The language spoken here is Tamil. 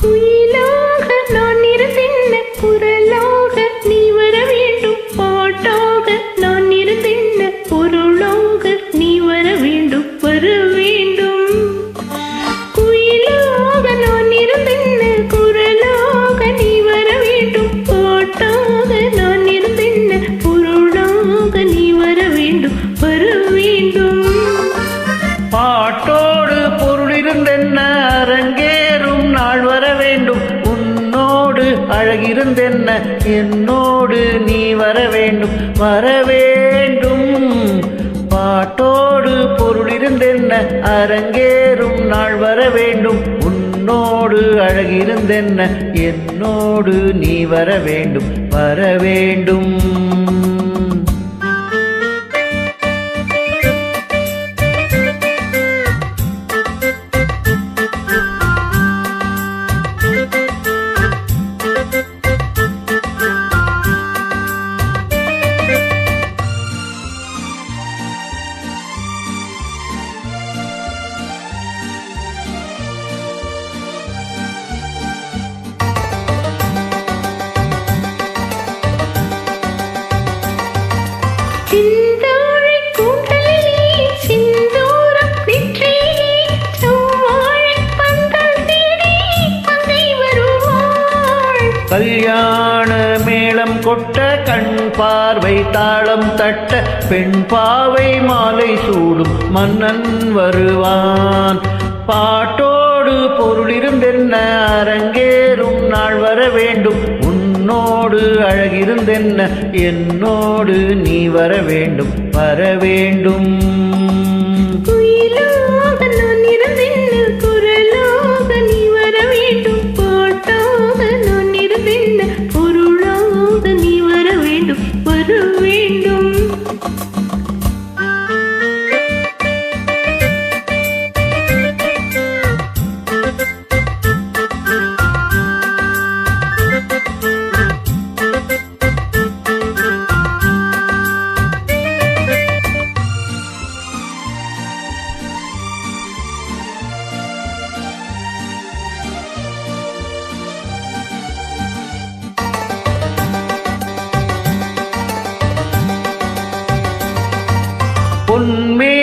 குயிலாக நான் இருந்தென்ன குரலாக நீ வர வேண்டும். பாட்டாக நான் இருந்தென்ன பொருளாக நீ வர வேண்டும் வர வேண்டும். பாட்டோ அழகிருந்தென்ன அரங்கேறும் நாள் வர வேண்டும். உன்னோடு அழகிருந்தென்ன என்னோடு நீ வர வேண்டும். வர வேண்டும். பாட்டோடு பொருள் இருந்தென்ன அரங்கேறும் நாள் வர வேண்டும். உன்னோடு அழகிருந்தென்ன என்னோடு நீ வர வேண்டும். வர வேண்டும். கல்யாண மேளம் கொட்ட கண் பார்வை தாளம் தட்ட பெண் பாவை மாலை சூடும் மன்னன் வருவான். பாட்டோடு பொருளிருந்தென்ன அரங்கேறும் நாள் வர வேண்டும். உன்னோடு அழகிருந்தென்ன என்னோடு நீ வர வேண்டும். வர வேண்டும். உண்மை